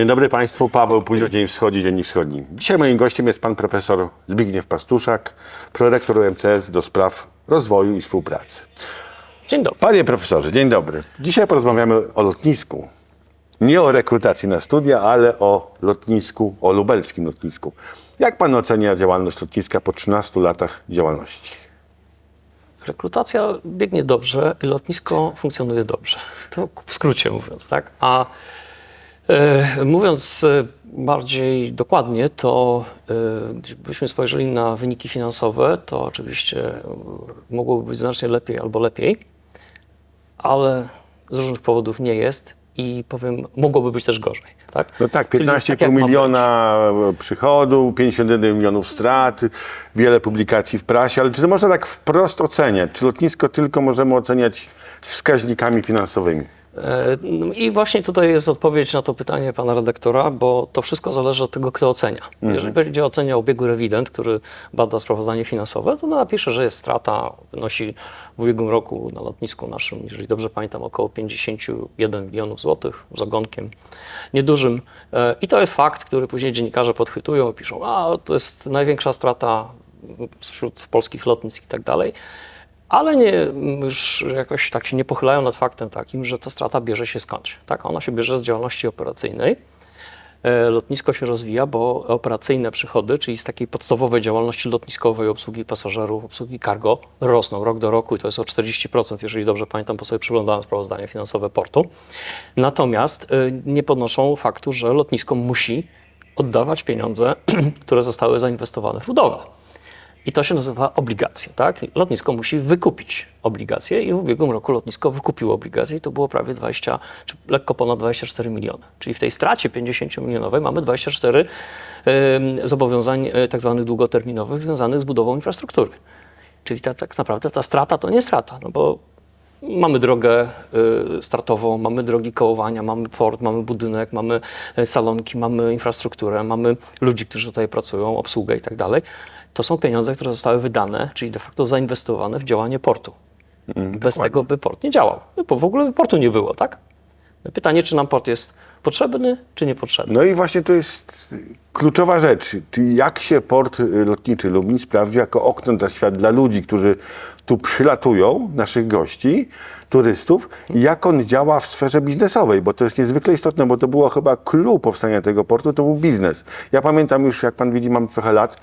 Dzień dobry Państwu, Paweł Późno, Dzień Wschodzi, Dzień Wschodni. Dzisiaj moim gościem jest pan profesor Zbigniew Pastuszak, prorektor UMCS do spraw rozwoju i współpracy. Dzień dobry. Panie profesorze, dzień dobry. Dzisiaj porozmawiamy o lotnisku. Nie o rekrutacji na studia, ale o lotnisku, o lubelskim lotnisku. Jak pan ocenia działalność lotniska po 13 latach działalności? Rekrutacja biegnie dobrze i lotnisko funkcjonuje dobrze. To w skrócie mówiąc, tak? A mówiąc e, bardziej dokładnie, to e, gdybyśmy spojrzeli na wyniki finansowe, to oczywiście e, mogłoby być znacznie lepiej albo lepiej, ale z różnych powodów nie jest i powiem, mogłoby być też gorzej. Tak? No tak, Czyli jest 15,5 jak ma być. miliona przychodu, 51 milionów strat, wiele publikacji w prasie, ale czy to można tak wprost oceniać? Czy lotnisko tylko możemy oceniać wskaźnikami finansowymi? E, I właśnie tutaj jest odpowiedź na to pytanie pana redaktora, bo to wszystko zależy od tego, kto ocenia. Jeżeli będzie oceniał biegły rewident, który bada sprawozdanie finansowe, to napisze, że jest strata, wynosi w ubiegłym roku na lotnisku naszym, jeżeli dobrze pamiętam, około 51 milionów złotych z ogonkiem niedużym. E, I to jest fakt, który później dziennikarze podchwytują i piszą, a to jest największa strata wśród polskich lotnisk i tak dalej. Ale nie, już jakoś tak się nie pochylają nad faktem takim, że ta strata bierze się skądś. Tak, ona się bierze z działalności operacyjnej. E, Lotnisko się rozwija, bo operacyjne przychody, czyli z takiej podstawowej działalności lotniskowej, obsługi pasażerów, obsługi cargo, rosną rok do roku i to jest o 40%, jeżeli dobrze pamiętam, bo sobie przeglądałem sprawozdanie finansowe portu. Natomiast e, nie podnoszą faktu, że lotnisko musi oddawać pieniądze, które zostały zainwestowane w budowę. I to się nazywa obligacje, tak? Lotnisko musi wykupić obligacje i w ubiegłym roku lotnisko wykupiło obligacje i to było prawie 20, czy lekko ponad 24 miliony. Czyli w tej stracie 50 milionowej mamy 24 ym, zobowiązań y, tak zwanych długoterminowych związanych z budową infrastruktury. Czyli ta, tak naprawdę ta strata to nie strata, no bo Mamy drogę y, startową, mamy drogi kołowania, mamy port, mamy budynek, mamy y, salonki, mamy infrastrukturę, mamy ludzi, którzy tutaj pracują, obsługę i tak dalej. To są pieniądze, które zostały wydane, czyli de facto zainwestowane w działanie portu. Bez tego by port nie działał, No bo w ogóle by portu nie było, tak? Pytanie, czy nam port jest potrzebny, czy niepotrzebny. No i właśnie to jest kluczowa rzecz. Jak się port y, lotniczy Lublin sprawdzi jako okno na świat dla ludzi, którzy tu przylatują, naszych gości, turystów, jak on działa w sferze biznesowej, bo to jest niezwykle istotne, bo to było chyba clue powstania tego portu, to był biznes. Ja pamiętam już, jak pan widzi, mam trochę lat,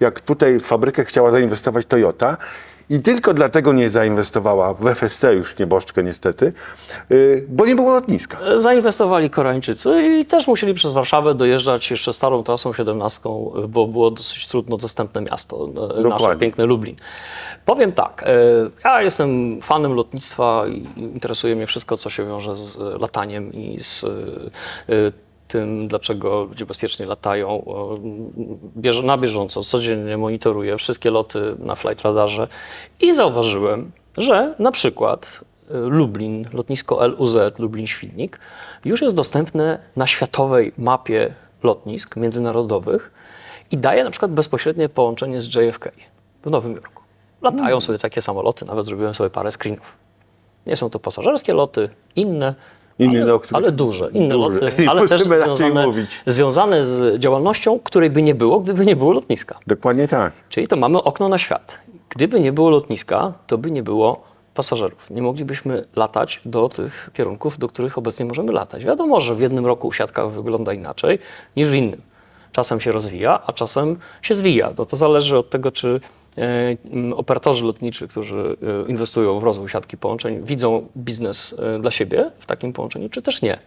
jak tutaj w fabrykę chciała zainwestować Toyota i tylko dlatego nie zainwestowała w FSC, już nieboszczkę niestety, y, bo nie było lotniska. Zainwestowali Koreańczycy i też musieli przez Warszawę dojeżdżać jeszcze starą trasą 17, bo było dosyć trudno dostępne miasto, e, nasze Dokładnie. piękne Lublin. Powiem tak, e, ja jestem fanem lotnictwa i interesuje mnie wszystko, co się wiąże z lataniem i z e, tym, dlaczego ludzie bezpiecznie latają. Bież- Na bieżąco, codziennie monitoruję wszystkie loty na flight radarze i zauważyłem, że na przykład y, Lublin, lotnisko LUZ Lublin-Świdnik już jest dostępne na światowej mapie lotnisk międzynarodowych i daje na przykład bezpośrednie połączenie z JFK w Nowym Jorku. Latają sobie takie samoloty, nawet zrobiłem sobie parę screenów. Nie są to pasażerskie loty, inne, Inne, ale, ale duże, inne duże. loty, ale też związane, związane z działalnością, której by nie było, gdyby nie było lotniska. Dokładnie tak. Czyli to mamy okno na świat. Gdyby nie było lotniska, to by nie było pasażerów. Nie moglibyśmy latać do tych kierunków, do których obecnie możemy latać. Wiadomo, że w jednym roku siatka wygląda inaczej niż w innym. Czasem się rozwija, a czasem się zwija. No to zależy od tego, czy operatorzy lotniczy, którzy e, inwestują w rozwój siatki połączeń, widzą biznes e, dla siebie w takim połączeniu, czy też nie.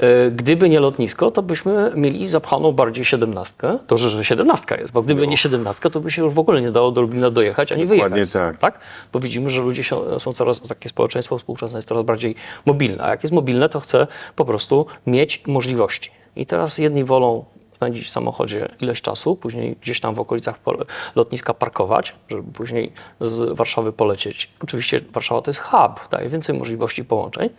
E, Gdyby nie lotnisko, to byśmy mieli zapchaną bardziej siedemnastkę. Dobrze, że siedemnastka jest, bo gdyby nie siedemnastka, to by się już w ogóle nie dało do Lublina dojechać ani Dokładnie wyjechać. tak. tak? Bo widzimy, że ludzie są coraz, takie społeczeństwo współczesne jest coraz bardziej mobilne. A jak jest mobilne, to chce po prostu mieć możliwości. I teraz jedni wolą spędzić w samochodzie ileś czasu, później gdzieś tam w okolicach lotniska parkować, żeby później z Warszawy polecieć. Oczywiście Warszawa to jest hub, daje więcej możliwości połączeń,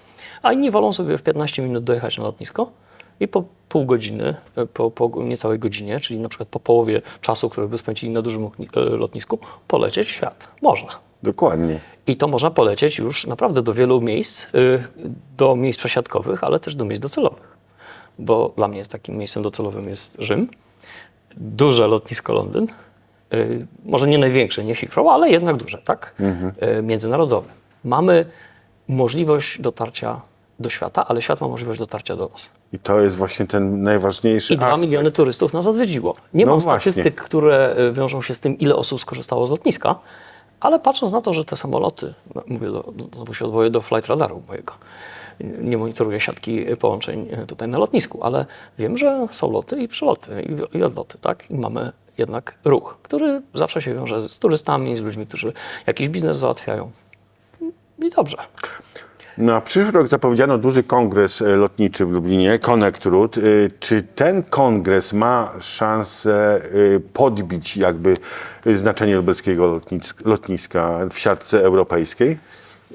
a inni wolą sobie w 15 minut dojechać na lotnisko i po pół godziny, e, po, po niecałej godzinie, czyli na przykład po połowie czasu, który by spędzili na dużym e, lotnisku, polecieć w świat. Można. Dokładnie. I to można polecieć już naprawdę do wielu miejsc, y, do miejsc przesiadkowych, ale też do miejsc docelowych. Bo dla mnie takim miejscem docelowym jest Rzym, duże lotnisko Londyn, y, może nie największe, nie Heathrow, ale jednak duże, tak? Y, Międzynarodowe. Mamy możliwość dotarcia do świata, ale świat ma możliwość dotarcia do nas. I to jest właśnie ten najważniejszy I 2 aspekt. miliony turystów nas odwiedziło. Nie No mam właśnie. statystyk, które y, wiążą się z tym, ile osób skorzystało z lotniska, ale patrząc na to, że te samoloty, no, mówię, do, znowu się odwołuję do flight radaru mojego, nie monitoruję siatki połączeń tutaj na lotnisku, ale wiem, że są loty i przyloty i, odloty, tak? I mamy jednak ruch, który zawsze się wiąże z, z turystami, z ludźmi, którzy jakiś biznes załatwiają. I dobrze. Na przyszły rok zapowiedziano duży kongres e, lotniczy w Lublinie, Connect Route. Y, Czy ten kongres ma szansę y, podbić jakby znaczenie lubelskiego lotniska w siatce europejskiej?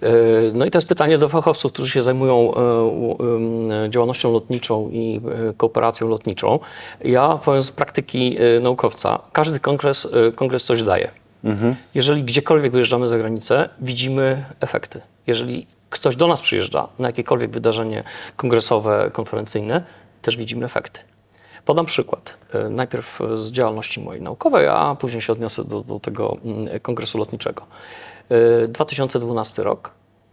E, No i to jest pytanie do fachowców, którzy się zajmują e, działalnością lotniczą i e, kooperacją lotniczą. Ja powiem z praktyki naukowca, każdy kongres, kongres coś daje. Jeżeli gdziekolwiek wyjeżdżamy za granicę, widzimy efekty. Jeżeli ktoś do nas przyjeżdża na jakiekolwiek wydarzenie kongresowe, konferencyjne, też widzimy efekty. Podam przykład. Najpierw z działalności mojej naukowej, a później się odniosę do, do tego mm, kongresu lotniczego. E, 2012 rok.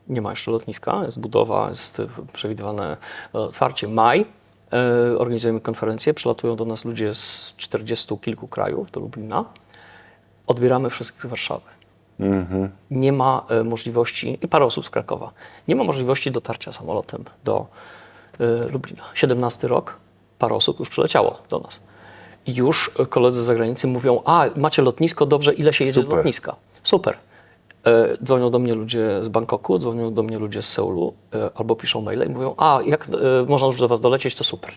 Nie ma jeszcze lotniska, jest budowa, jest e, przewidywane e, otwarcie maj. E, Organizujemy konferencję, przylatują do nas ludzie z 40 kilku krajów do Lublina. Odbieramy wszystkich z Warszawy. Nie ma e, możliwości, i parę osób z Krakowa, nie ma możliwości dotarcia samolotem do e, Lublina. 17 rok, parę osób już przyleciało do nas. I już e, koledzy z zagranicy mówią, a macie lotnisko, dobrze, ile się jedzie z Super. lotniska? Super. E, Dzwonią do mnie ludzie z Bangkoku, dzwonią do mnie ludzie z Seulu, e, albo piszą maile i mówią, a jak e, można już do was dolecieć, to super.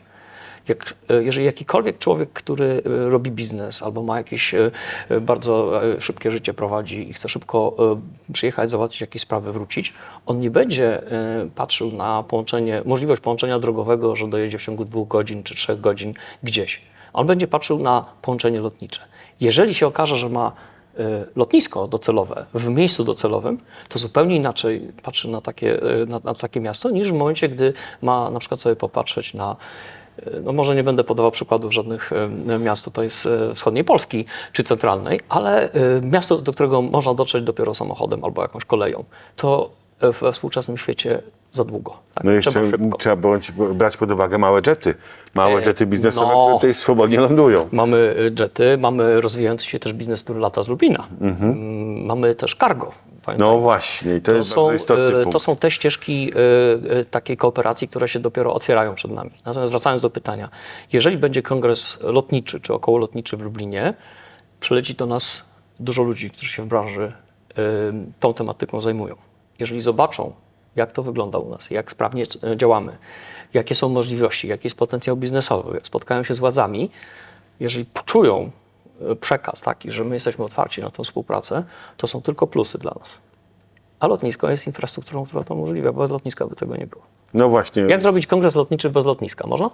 Jak, jeżeli jakikolwiek człowiek, który robi biznes albo ma jakieś bardzo szybkie życie prowadzi i chce szybko przyjechać, załatwić jakieś sprawy, wrócić, on nie będzie patrzył na połączenie, możliwość połączenia drogowego, że dojedzie w ciągu dwóch godzin czy trzech godzin gdzieś. On będzie patrzył na połączenie lotnicze. Jeżeli się okaże, że ma lotnisko docelowe w miejscu docelowym, to zupełnie inaczej patrzy na takie, e, na, na takie miasto, niż w momencie, gdy ma na przykład sobie popatrzeć na e, no może nie będę podawał przykładów żadnych miast tutaj z wschodniej Polski czy centralnej, ale miasto, do którego można dotrzeć dopiero samochodem albo jakąś koleją, to we współczesnym świecie za długo. Tak? No jeszcze Trzeba bądź brać pod uwagę małe jety. Małe E, jety biznesowe, no. które tutaj swobodnie lądują. Mamy y, jety, mamy rozwijający się też biznes, który lata z Lublina. Mm, Mamy też cargo. Pamiętaj. No właśnie, to, To jest są, y, to są te ścieżki y, y, takiej kooperacji, które się dopiero otwierają przed nami. Natomiast wracając do pytania, jeżeli będzie kongres lotniczy czy okołolotniczy w Lublinie, przyleci do nas dużo ludzi, którzy się w branży y, tą tematyką zajmują. Jeżeli zobaczą, jak to wygląda u nas, jak sprawnie y, działamy, jakie są możliwości, jaki jest potencjał biznesowy, jak spotkają się z władzami, jeżeli poczują y, przekaz taki, że my jesteśmy otwarci na tę współpracę, to są tylko plusy dla nas. A lotnisko jest infrastrukturą, która to umożliwia. Bez lotniska by tego nie było. No właśnie. Jak zrobić kongres lotniczy bez lotniska? Można?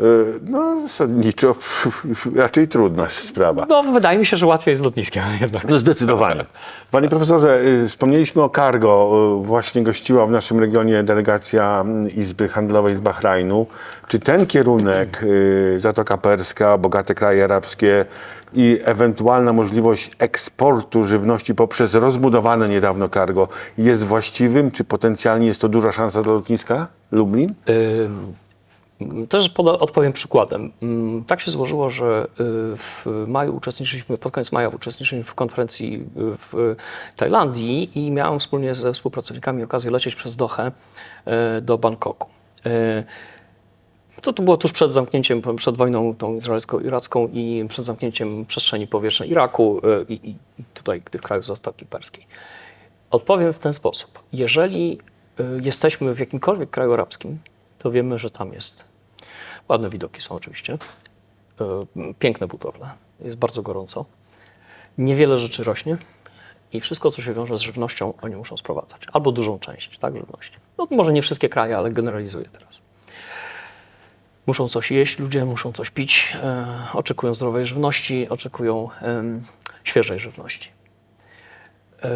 Y, No zasadniczo raczej trudna sprawa. No, wydaje mi się, że łatwiej z lotniskiem jednak. No zdecydowanie. Panie profesorze, y, wspomnieliśmy o cargo. Y, Właśnie gościła w naszym regionie delegacja mm, Izby Handlowej z Bahrajnu. Czy ten kierunek, y, Zatoka Perska, bogate kraje arabskie i ewentualna możliwość eksportu żywności poprzez rozbudowane niedawno cargo jest właściwym? Czy potencjalnie jest to duża szansa dla lotniska Lublin? Ym, Też poda, odpowiem przykładem. Ym, Tak się złożyło, że y, w maju uczestniczyliśmy, pod koniec maja uczestniczyliśmy w konferencji w Tajlandii i miałem wspólnie ze współpracownikami okazję lecieć przez Dohę y, do Bangkoku. Y, To, to było tuż przed zamknięciem, przed wojną tą izraelsko-iracką i przed zamknięciem przestrzeni powietrznej Iraku y, i, i tutaj tych krajów Zatoki Perskiej. Odpowiem w ten sposób. Jeżeli y, jesteśmy w jakimkolwiek kraju arabskim, to wiemy, że tam jest. Ładne widoki są oczywiście. y, Piękne budowle. Jest bardzo gorąco. Niewiele rzeczy rośnie i wszystko, co się wiąże z żywnością, oni muszą sprowadzać. Albo dużą część tak, żywności. No, może nie wszystkie kraje, ale generalizuję teraz. Muszą coś jeść, ludzie muszą coś pić, e, oczekują zdrowej żywności, oczekują świeżej żywności. E,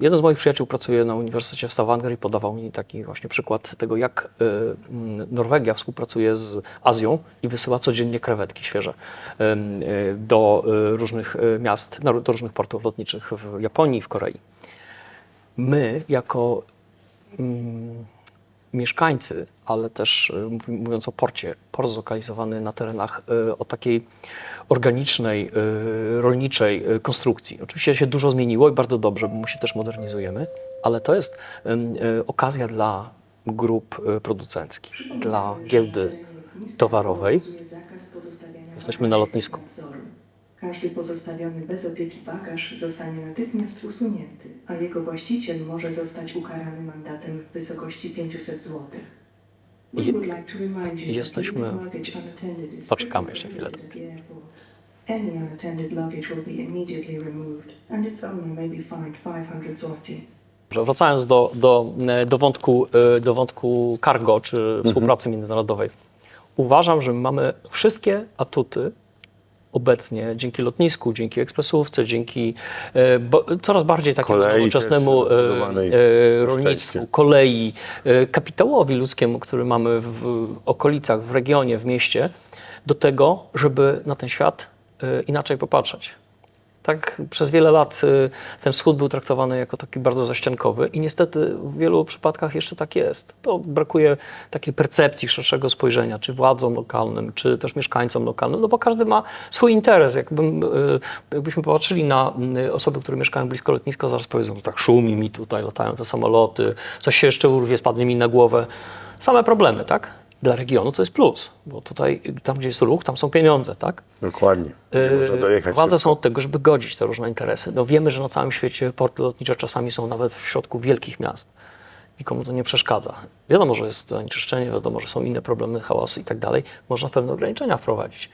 Jeden z moich przyjaciół pracuje na Uniwersytecie w Stavanger i podawał mi taki właśnie przykład tego, jak e, Norwegia współpracuje z Azją i wysyła codziennie krewetki świeże e, do różnych miast, do różnych portów lotniczych w Japonii w Korei. My, jako mm, mieszkańcy, ale też mówi- mówiąc o porcie, port zlokalizowany na terenach e, o takiej organicznej, e, rolniczej konstrukcji. Oczywiście się dużo zmieniło i bardzo dobrze, bo my się też modernizujemy, ale to jest okazja dla grup producenckich, dla giełdy towarowej. Jesteśmy na lotnisku. Każdy pozostawiony bez opieki bagaż zostanie natychmiast usunięty, a jego właściciel może zostać ukarany mandatem w wysokości 500 zł. Jesteśmy- Poczekamy jeszcze chwilę. Any unattended luggage will be immediately removed, and its owner may be fined 500 zł. Że Wracając do, do, e, do, wątku, e, do wątku cargo czy współpracy międzynarodowej. Uważam, że mamy wszystkie atuty obecnie dzięki lotnisku, dzięki ekspresówce, dzięki e, coraz bardziej takiemu Kolei nowoczesnemu e, e, rolnictwu, kolei, e, kapitałowi ludzkiemu, który mamy w, w okolicach, w regionie, w mieście, do tego, żeby na ten świat e, inaczej popatrzeć. Tak przez wiele lat y, ten wschód był traktowany jako taki bardzo zaściankowy i niestety w wielu przypadkach jeszcze tak jest. To brakuje takiej percepcji szerszego spojrzenia, czy władzom lokalnym, czy też mieszkańcom lokalnym, no bo każdy ma swój interes. Jakbym, y, jakbyśmy popatrzyli na y, osoby, które mieszkają blisko lotniska, zaraz powiedzą, że tak szumi mi tutaj, latają te samoloty, coś się jeszcze urwie, spadnie mi na głowę. Same problemy, tak? Dla regionu to jest plus, bo tutaj, tam gdzie jest ruch, tam są pieniądze, tak? Dokładnie. Nie można dojechać. Władze są od tego, żeby godzić te różne interesy. No wiemy, że na całym świecie porty lotnicze czasami są nawet w środku wielkich miast. Nikomu to nie przeszkadza. Wiadomo, że jest zanieczyszczenie, wiadomo, że są inne problemy, hałas i tak dalej. Można pewne ograniczenia wprowadzić.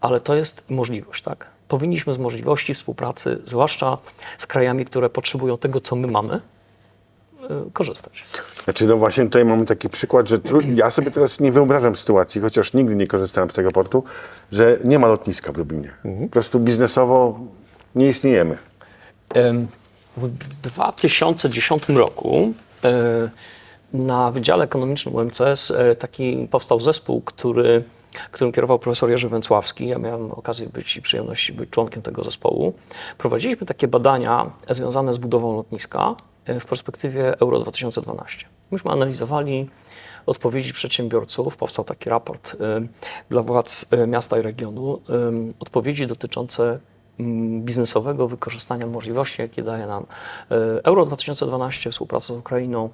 Ale to jest możliwość, tak? Powinniśmy z możliwości współpracy, zwłaszcza z krajami, które potrzebują tego, co my mamy, korzystać. Znaczy, no właśnie tutaj mamy taki przykład, że ja sobie teraz nie wyobrażam sytuacji, chociaż nigdy nie korzystałem z tego portu, że nie ma lotniska w Lublinie. Po prostu biznesowo nie istniejemy. Em, W 2010 roku e, na Wydziale Ekonomicznym UMCS e, taki powstał zespół, który, którym kierował profesor Jerzy Węcławski. Ja miałem okazję być i przyjemność być członkiem tego zespołu. Prowadziliśmy takie badania związane z budową lotniska e, w perspektywie Euro 2012. Myśmy analizowali odpowiedzi przedsiębiorców. Powstał taki raport e, dla władz e, miasta i regionu. em, Odpowiedzi dotyczące mm, biznesowego wykorzystania możliwości, jakie daje nam Euro 2012, współpraca z Ukrainą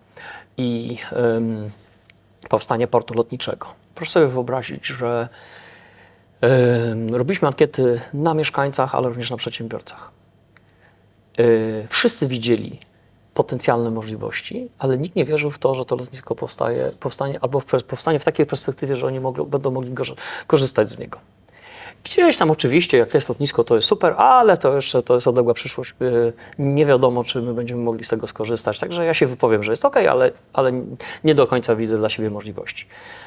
i powstanie portu lotniczego. Proszę sobie wyobrazić, że robiliśmy ankiety na mieszkańcach, ale również na przedsiębiorcach. Wszyscy widzieli potencjalne możliwości, ale nikt nie wierzył w to, że to lotnisko powstaje, powstanie albo w, powstanie w takiej perspektywie, że oni mogli, będą mogli korzystać z niego. Gdzieś tam oczywiście, jak jest lotnisko, to jest super, ale to jeszcze to jest odległa przyszłość. Yy, Nie wiadomo, czy my będziemy mogli z tego skorzystać. Także ja się wypowiem, że jest ok, ale, ale nie do końca widzę dla siebie możliwości.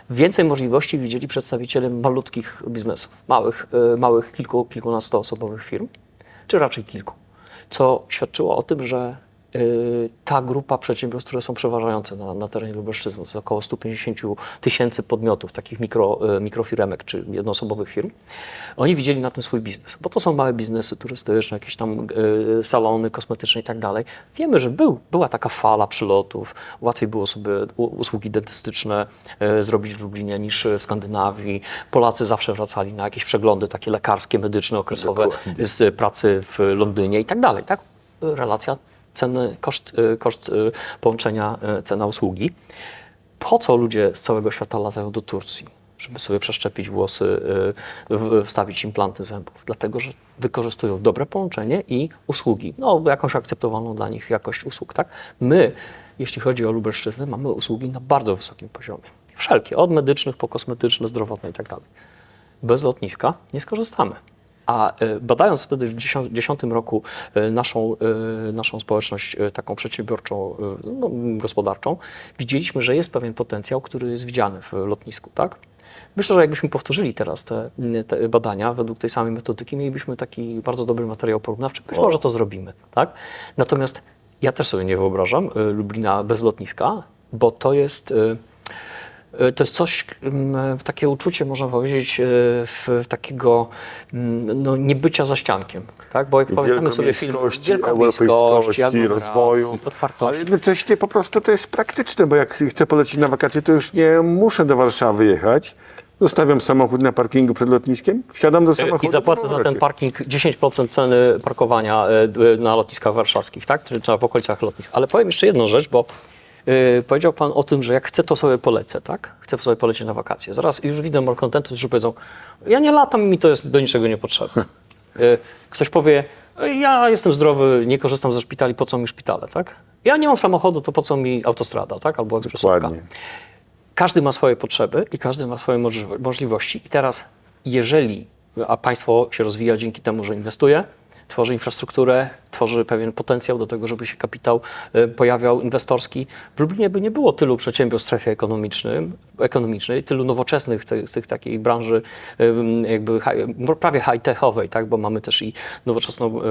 Więcej możliwości widzieli przedstawiciele malutkich biznesów, małych, yy, małych kilku, kilkunastoosobowych firm, czy raczej kilku, co świadczyło o tym, że ta grupa przedsiębiorstw, które są przeważające na, na terenie Lubelszczyzny, to jest około 150 tysięcy podmiotów, takich mikro, yy, mikrofirmek czy jednoosobowych firm, oni widzieli na tym swój biznes, bo to są małe biznesy turystyczne, jakieś tam yy, salony kosmetyczne i tak dalej. Wiemy, że był, była taka fala przylotów, łatwiej było sobie usługi dentystyczne zrobić w Lublinie niż w Skandynawii. Polacy zawsze wracali na jakieś przeglądy takie lekarskie, medyczne, okresowe z pracy w Londynie i tak dalej. Tak? Relacja ceny, koszt, y, koszt y, połączenia, y, cena usługi. Po co ludzie z całego świata latają do Turcji? Żeby sobie przeszczepić włosy, wstawić implanty zębów. Dlatego, że wykorzystują dobre połączenie i usługi. No, jakąś akceptowalną dla nich jakość usług, tak? My, jeśli chodzi o Lubelszczyznę, mamy usługi na bardzo wysokim poziomie. Wszelkie, od medycznych po kosmetyczne, zdrowotne i tak bez lotniska nie skorzystamy. A e, badając wtedy w 2010 roku e, naszą, e, naszą społeczność taką przedsiębiorczą, no, gospodarczą, widzieliśmy, że jest pewien potencjał, który jest widziany w lotnisku. Tak? Myślę, że jakbyśmy powtórzyli teraz te, te badania według tej samej metodyki, mielibyśmy taki bardzo dobry materiał porównawczy. Być może to zrobimy, tak? Natomiast ja też sobie nie wyobrażam Lublina bez lotniska, bo to jest, to jest coś, mm, takie uczucie, można powiedzieć, y, w, takiego mm, no, niebycia za ściankiem, tak? Bo jak pamiętamy sobie film Wielkomiejskości, rozwoju. Ale jednocześnie po prostu to jest praktyczne, bo jak chcę polecieć na wakacje, to już nie muszę do Warszawy jechać. Zostawiam samochód na parkingu przed lotniskiem, wsiadam do samochodu. I zapłacę za ten parking 10% ceny parkowania na lotniskach warszawskich, tak? Czy w okolicach lotnisk. Ale powiem jeszcze jedną rzecz, bo y, powiedział Pan o tym, że jak chcę, to sobie polecę, tak? Chcę sobie polecieć na wakacje. Zaraz już widzę malkontentu, którzy powiedzą, ja nie latam, mi to jest do niczego niepotrzebne. Y, ktoś powie, ja jestem zdrowy, nie korzystam ze szpitali, po co mi szpitale, tak? Ja nie mam samochodu, to po co mi autostrada, tak? Albo ekspresówka. Dokładnie. Każdy ma swoje potrzeby i każdy ma swoje możliwości. I teraz, jeżeli, a państwo się rozwija dzięki temu, że inwestuje, tworzy infrastrukturę, tworzy pewien potencjał do tego, żeby się kapitał e, pojawiał inwestorski. W Lublinie by nie było tylu przedsiębiorstw w strefie ekonomicznym, ekonomicznej, tylu nowoczesnych z tych takiej branży jakby hi, prawie high-techowej, tak? bo mamy też i nowoczesną e,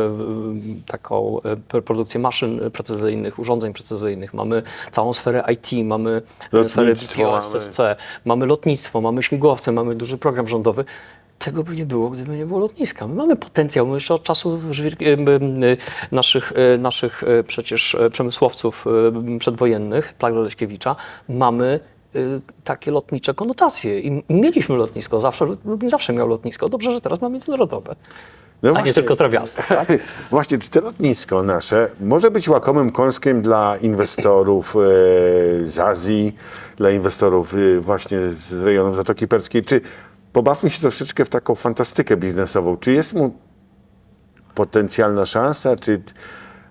taką e, pr- produkcję maszyn precyzyjnych, urządzeń precyzyjnych, mamy całą sferę IT, mamy e, sferę. SSC, mamy lotnictwo, mamy śmigłowce, mamy duży program rządowy. Tego by nie było, gdyby nie było lotniska. My mamy potencjał, my jeszcze od y, naszych, naszych przecież przemysłowców przedwojennych, Plagla Leśkiewicza, mamy takie lotnicze konotacje. I mieliśmy lotnisko, zawsze, Lublin zawsze miał lotnisko. Dobrze, że teraz ma międzynarodowe, No a właśnie. nie tylko trawiaste. Tak? Właśnie, czy to lotnisko nasze może być łakomym kąskiem dla inwestorów e, z Azji, dla inwestorów e, właśnie z rejonów Zatoki Perskiej? Czy pobawmy się troszeczkę w taką fantastykę biznesową? Czy jest mu potencjalna szansa, czy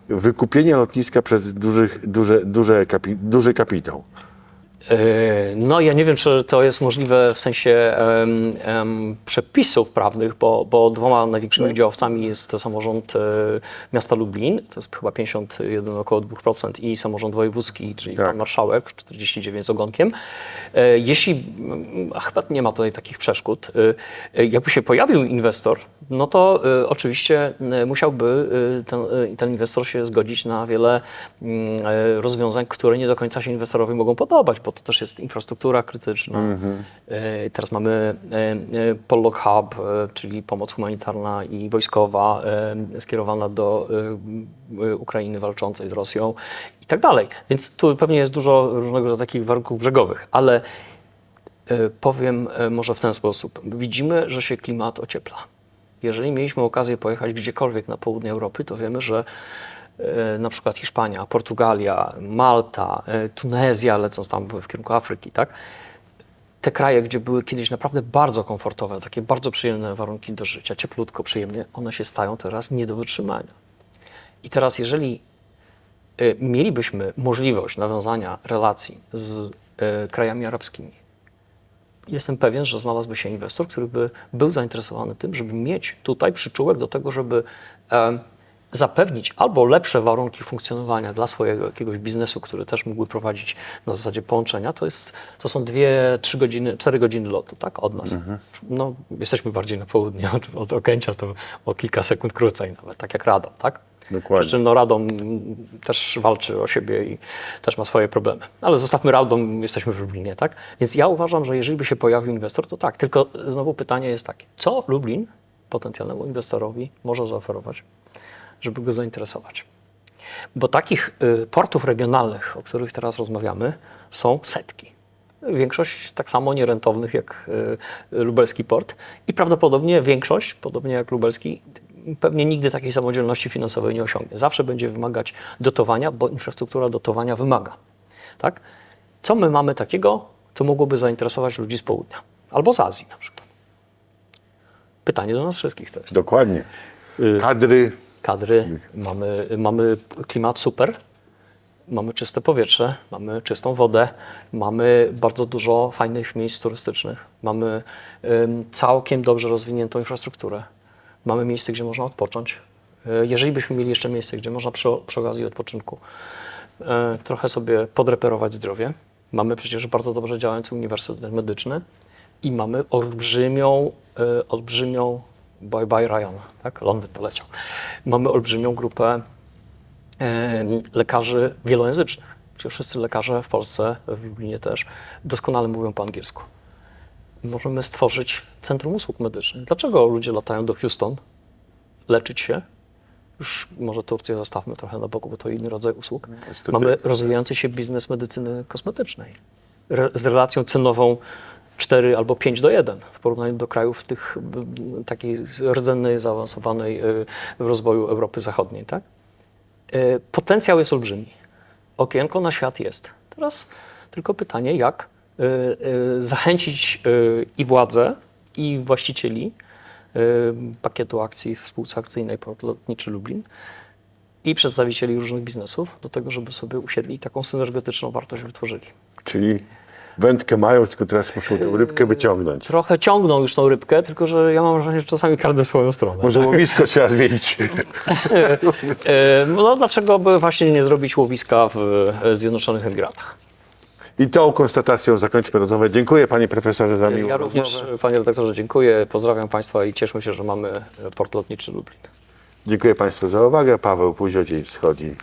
wykupienie lotniska przez dużych, duże, duże kapi, duży kapitał? E, No, ja nie wiem, czy to jest możliwe w sensie em, em, przepisów prawnych, bo, bo dwoma największymi udziałowcami jest samorząd e, miasta Lublin, to jest chyba 51, około 2% i samorząd wojewódzki, czyli Tak. pan marszałek, 49 z ogonkiem. E, Jeśli, a chyba nie ma tutaj takich przeszkód, e, e, jakby się pojawił inwestor, no to e, oczywiście musiałby e, ten, e, ten inwestor się zgodzić na wiele mm, e, rozwiązań, które nie do końca się inwestorowi mogą podobać, bo to też jest infrastruktura krytyczna. E, Teraz mamy e, e, Pollock Hub, czyli pomoc humanitarna i wojskowa skierowana do Ukrainy walczącej z Rosją i tak dalej. Więc tu pewnie jest dużo różnego takich warunków brzegowych, ale Powiem może w ten sposób. Widzimy, że się klimat ociepla. Jeżeli mieliśmy okazję pojechać gdziekolwiek na południe Europy, to wiemy, że na przykład Hiszpania, Portugalia, Malta, e, Tunezja, lecąc tam w kierunku Afryki, tak? Te kraje, gdzie były kiedyś naprawdę bardzo komfortowe, takie bardzo przyjemne warunki do życia, cieplutko, przyjemnie, one się stają teraz nie do wytrzymania. I teraz, jeżeli e, mielibyśmy możliwość nawiązania relacji z e, krajami arabskimi, jestem pewien, że znalazłby się inwestor, który by był zainteresowany tym, żeby mieć tutaj przyczółek do tego, żeby zapewnić albo lepsze warunki funkcjonowania dla swojego jakiegoś biznesu, który też mógłby prowadzić na zasadzie połączenia, to, jest, to są dwie, trzy godziny, cztery godziny lotu tak, od nas. No, jesteśmy bardziej na południe od, od Okęcia, to o kilka sekund krócej nawet, tak jak Radom, tak? Dokładnie. Przy czym no, Radom też walczy o siebie i też ma swoje problemy. Ale zostawmy Radom, jesteśmy w Lublinie, tak? Więc ja uważam, że jeżeli by się pojawił inwestor, to tak. Tylko znowu pytanie jest takie, co Lublin potencjalnemu inwestorowi może zaoferować, żeby go zainteresować? Bo takich y, portów regionalnych, o których teraz rozmawiamy, są setki. Większość tak samo nierentownych jak y, lubelski port i prawdopodobnie większość, podobnie jak lubelski, pewnie nigdy takiej samodzielności finansowej nie osiągnie. Zawsze będzie wymagać dotowania, bo infrastruktura dotowania wymaga. Tak? Co my mamy takiego, co mogłoby zainteresować ludzi z południa albo z Azji na przykład? Pytanie do nas wszystkich to jest Dokładnie. Y- Kadry, kadry, mamy, mamy klimat super, mamy czyste powietrze, mamy czystą wodę, mamy bardzo dużo fajnych miejsc turystycznych, mamy całkiem dobrze rozwiniętą infrastrukturę, mamy miejsce, gdzie można odpocząć. Y, Jeżeli byśmy mieli jeszcze miejsce, gdzie można przy, przy okazji odpoczynku y, trochę sobie podreperować zdrowie, mamy przecież bardzo dobrze działający uniwersytet medyczny, I mamy olbrzymią, e, olbrzymią, bye bye Ryan, tak? Londyn poleciał. Mamy olbrzymią grupę e, lekarzy wielojęzycznych. Przecież wszyscy lekarze w Polsce, w Lublinie też, doskonale mówią po angielsku. Możemy stworzyć centrum usług medycznych. Dlaczego ludzie latają do Houston leczyć się? Już może Turcję zostawmy trochę na boku, bo to inny rodzaj usług. Mamy rozwijający się biznes medycyny kosmetycznej z relacją cenową 4 albo 5 do 1 w porównaniu do krajów tych m, takiej rdzennej, zaawansowanej y, w rozwoju Europy Zachodniej. Tak? Y, Potencjał jest olbrzymi. Okienko na świat jest. Teraz tylko pytanie, jak y, zachęcić i władzę, i właścicieli pakietu akcji w spółce akcyjnej Port Lotniczy Lublin i przedstawicieli różnych biznesów do tego, żeby sobie usiedli i taką synergetyczną wartość wytworzyli. Czyli wędkę mają, tylko teraz muszą tę rybkę wyciągnąć. Trochę ciągną już tą rybkę, tylko że ja mam wrażenie, że czasami każdy w swoją stronę. Może łowisko trzeba zmienić. E, No dlaczego by właśnie nie zrobić łowiska w e, Zjednoczonych Emiratach? I tą konstatacją zakończmy rozmowę. Dziękuję panie profesorze za miłą Ja również, rozmowę. panie redaktorze, dziękuję, pozdrawiam państwa i cieszmy się, że mamy port lotniczy Lublin. Dziękuję państwu za uwagę. Paweł Puzio, Dzień Wschodni.